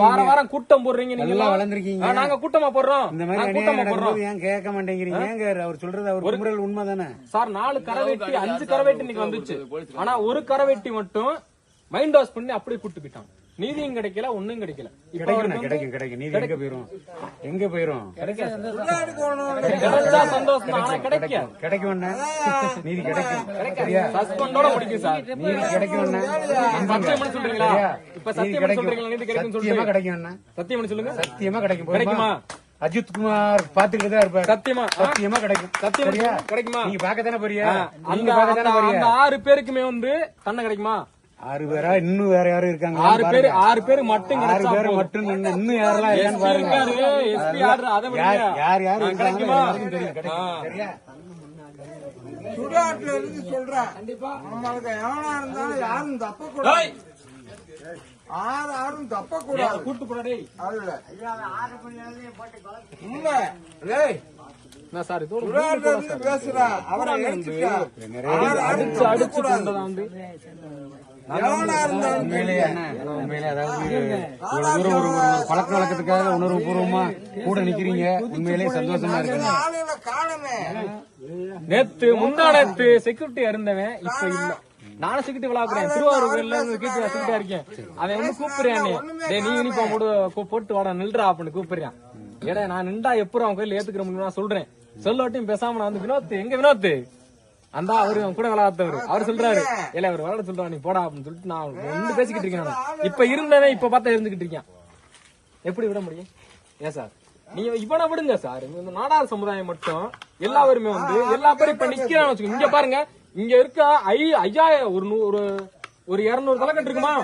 வார வாரம் கூட்டம் போடுறீங்க நீங்க. வளர்ந்துருக்கீங்க. ஆ, நாங்க கூட்டமா போடுறோம். இந்த மாதிரி கூட்டமா போடுறோம். ஏன் கேட்க மாட்டேங்கிறீங்க? ஏங்க அவர் சொல்றது அவர் குமுறல் உண்மைதானே? சார் நாலு கரவெட்டி அஞ்சு கரவெட்டி இன்னைக்கு வந்துச்சு. ஆனா ஒரு கரவெட்டி மட்டும் மைண்ட் வாஷ் பண்ணி அப்படியே கூட்டு போயிட்டான் நீதியும் கிடைக்கல ஒண்ணும் கிடைக்கல. கிடைக்கும் கிடைக்கும் கிடைக்கும். நீதி எங்க போயிரும்? எங்க போயிரும்? கிடைச்சா சந்தோஷம் தான். ஆனா கிடைக்க கிடைக்கும் அண்ணா. நீதி கிடைக்கும். சரியா? சஸ்பெண்டோட முடிக்கும் சார். நீதி கிடைக்கும். அண்ணா. சத்தியம் பண்ணி சொல்றீங்களா? சரியா? இப்ப நீதி சத்தியம் பண்ணி சொல்றீங்களா? நீதி கிடைக்கும் சத்தியமா சொல்றீங்க? கிடைக்கும் அண்ணா சத்தியம் சொல்லுங்க. சத்தியமா கிடைக்கும். கிடைக்குமா? அஜித் குமார் பாத்துக்கிட்டு தான் இருப்பாரு. சத்தியமா? சத்தியமா கிடைக்கும். சத்தியம் கிடைக்குமா? நீங்க பாக்கத்தானே போறியா அந்த ஆறு பேருக்குமே வந்து தண்டனை கிடைக்குமா? ஆறு பேரா? இன்னும் வேற யாரும் இருக்காங்க. ஆறு பேர் ஆறு பேர் மட்டும் ஆறு பேர். மட்டும் இன்னும் யாரெல்லாம் இருக்கான்னு பாருங்க. யார். யார் இருக்காங்க சுடுகாட்டுல இருந்து சொல்றேன் நம்மளுக்கு எவனா இருந்தாலும் யாரும் தப்பக்கூடாது ஆறு ஆறும் தப்பக்கூடாது. கூட்டு போடா டேய். அதுல. உண்மை. டேய், என்ன சார் பேசுறா. அவரை அடிச்சு அடிச்சு ஒரு பழக்க வழக்கத்துக்காக உணர்வு பூர்வமா கூட நிக்கிறீங்க. உண்மையிலே சந்தோஷமா இருக்கு நேத்து முந்தா நேத்து செக்யூரிட்டி இருந்தவன் இப்ப இல்ல. நானும் செக்யூரிட்டி விளாக்குறேன். திருவாரூர்ல செக்யூரிட்டியா இருக்கேன். அவன் வந்து கூப்பிடுறான் டேய் நீ யூனிஃபார்ம் போடு கூ- போட்டு வாடா நில்றா அப்படின்னு கூப்பிடுறான். ஏடா நான் நின்றா எப்பறம் அவன் கையில ஏத்துக்கிற முடியும் நான் சொல்றேன். சொல்லாட்டியும் பேசாம நான் வந்து வினோத் எங்க வினோத்? அந்த அவரு கூட விளையாடுறவர். அவர் சொல்றாரு இல்ல அவர் விளையாட சொல்றா நீ போடா அப்படின்னு சொல்லிட்டு நான் ஒன்று பேசிக்கிட்டு இருக்கேன் நான். இப்ப இருந்தவன் இப்ப பார்த்தா இருந்துகிட்டு இருக்கான். எப்படி விட முடியும்? ஏன் சார்? நீங்க இவனை விடுங்க சார். இந்த நாடார் சமுதாயம் மட்டும். எல்லாருமே வந்து எல்லா பேரும் இப்ப நிக்கிறான்னு வச்சுக்கோங்க. இங்க பாருங்க. இங்க இருக்க ஐ ஐயாயிரம் ஒரு நூ- ஒரு ஒரு இருநூறு தலைக்கட்டு இருக்குமா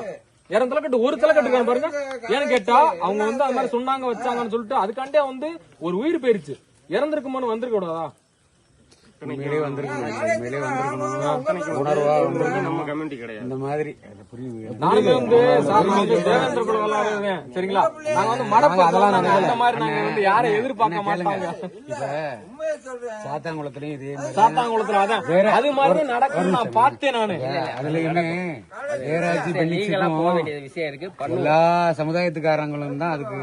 இரநூறு தலைக்கட்டு ஒரு தலைக்கட்டு இருக்கான்னு பாருங்க. ஏன்னு கேட்டா அவங்க வந்து அந்த மாதிரி சொன்னாங்க வச்சாங்கன்னு சொல்லிட்டு அதுக்காண்டே வந்து ஒரு உயிர் போயிருச்சு. இறந்திருக்குமான்னு வந்திருக்க கூடாதா? உண்மையிலே வந்திருக்கணும் உண்மையிலே வந்திருக்கணும் உணர்வா நம்ம கிடையாது. இந்த மாதிரி நானுமே வந்து சார் நான் வந்து தேவேந்திர குல சரிங்களா? நாங்க வந்து மடப்பு அதெல்லாம் நாங்க அந்த மாதிரி நாங்க வந்து யாரை எதிர்பார்க்க மாட்டாங்க இப்ப சாத்தாங்குளத்துலயும் இதே மாதிரி சாத்தாங்குளத்துல அதான். அது மாதிரி நடக்கும் நான் பார்த்தேன் நானு. அதுலயுமே இருக்கு. பண்ணு எல்லா சமுதாயத்துக்காரங்களும் தான் அதுக்கு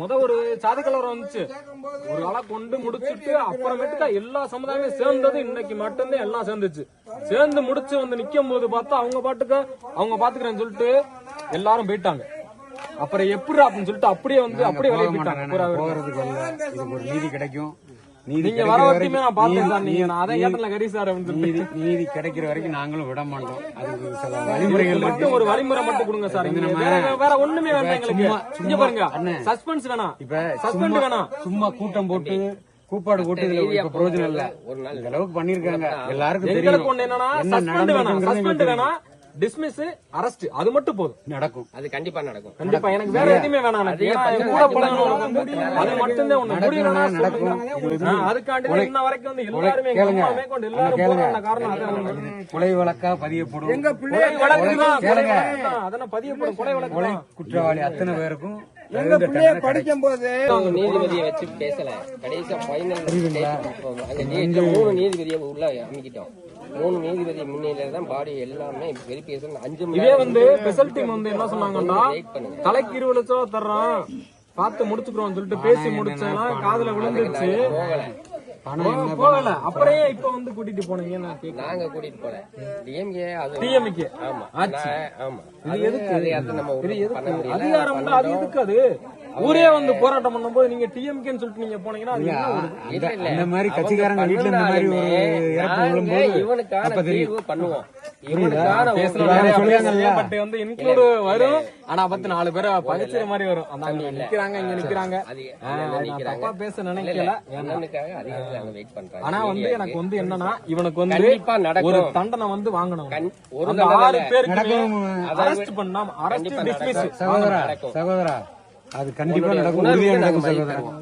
முத ஒரு சாதி கலவரம் வந்துச்சு. ஒரு ஆளை கொண்டு முடிச்சிட்டு அப்புறமேட்டுக்கா எல்லா சமுதாயமே சேர்ந்தது. இன்னைக்கு மட்டும்தான் எல்லாம் சேர்ந்துச்சு. சேர்ந்து முடிச்சு வந்து நிக்கும் போது பார்த்தா அவங்க பாட்டுக்கு அவங்க பாத்துக்கிறேன்னு சொல்லிட்டு எல்லாரும் போயிட்டாங்க. அப்புறம் எப்படி அப்படின்னு சொல்லிட்டு அப்படியே வந்து அப்படியே வெளியே போயிட்டாங்க. பூரா பேரும். போறதுக்கு இதுக்கு ஒரு நீதி கிடைக்கும். நீங்க வர வரைக்கும் வரைக்குமே நான் பார்த்தேன் சார் நீங்க. நீதி- நான் அதான் கேட்டல கரி சார் அப்படின்னு சொல்லிட்டு. நீதி நீதி கிடைக்கிற வரைக்கும் நாங்களும் விட மாட்டோம். அதுக்கு சில வழிமுறைகள் மட்டும் ஒரு வழிமுறை மட்டும் கொடுங்க சார். வேற ஒண்ணுமே வேண்டாம் எங்களுக்கு. சும்மா- இங்க பாருங்க. அண்ணே. சஸ்பென்ஸ் வேணாம். இப்ப சஸ்பெண்ட் வேணாம். சும்மா கூட்டம் போட்டு கூப்பாடு போட்டு இதுல இப்ப பிரயோஜனம் இல்ல. ஒரு நாள் இந்த அளவுக்கு பண்ணிருக்காங்க. எல்லாருக்கும் தெரியும். என்னன்னா என்ன சஸ்பெண்ட் வேணாம். சஸ்பெண்ட் வேணாம். டிஸ்மிஸ் அரெஸ்ட் அது மட்டும் போதும். நடக்கும். அது கண்டிப்பா நடக்கும். கண்டிப்பா எனக்கு வேற எதுவுமே வேணாம் கூட வந்து அது மட்டும்தான் ஒண்ணு நடக்கும். அதுக்காண்டி இன்ன வரைக்கும் வந்து எல்லாருமே மேற்கொண்டு எல்லாரும் காரணம் அதான். கொலை வழக்கா பதியப்படும். எங்க பிள்ளை வழக்கு. அதெல்லாம் பதியப்படும். கொலை வழக்கு. குற்றவாளி அத்தனை பேருக்கும் எங்க பிள்ளைய படிக்கும் போது நீதிபதியை வச்சு பேசல. கடைசியா அந்த நீதியில மூணு நீதிபதியை உள்ள அமைக்கிட்டோம். மூணு நீதிபதி முன்னிலையில தான் பாடி எல்லாமே வெரிஃபிகேஷன் அஞ்சு மணி இதே வந்து ஸ்பெஷல் டீம் வந்து என்ன சொன்னாங்கன்னா தலைக்கு இருபது லட்சம் தர்றோம் பார்த்து முடிச்சுக்கிறோம் சொல்லிட்டு பேசி முடிச்சேன்னா காதுல விழுந்துருச்சு. போ- போகல அப்புறம் ஏன் இப்ப வந்து கூட்டிட்டு போனீங்க. நாங்க கூட்டிட்டு போல டிஎம்கே அது TMK. ஆமா. ஆமா. இது அது- எதுக்கு? அது அது நம்ம? பண்ண முடியல. அதிகாரம் அது எதுக்கு அது? ஊரே வந்து போராட்டம் பண்ணும்போது நீங்க டிஎம்கேன்னு சொல்லிட்டு நீங்க போனீங்கன்னா அது என்ன ஒரு. அந்த மாதிரி கட்சிக்காரங்க வீட்டுல இந்த மாதிரி ஒரு இறப்பு விழும்போது இவனுக்கான தீர்வு பண்ணுவோம். இவனுக்கான வந்து include வரும். ஆனா பத்து நாலு பேரை பகிச்சிற மாதிரி வரும். அந்த அங்க நிக்கிறாங்க இங்க நிக்கிறாங்க. தப்பா பேச நினைக்கல. ஆனா வந்து எனக்கு வந்து என்னன்னா இவனுக்கு வந்து. ஒரு தண்டனை வந்து வாங்கணும். கண்- ஒரு ஆறு பேருக்கு. அரெஸ்ட் பண்ணாம அரெஸ்ட் டிஸ்மிஸ். சகோதரா. சகோதரா. அது கண்டிப்பா நடக்கும் உணர்வுக்கு உறுதியா நாங்க நடக்கும்.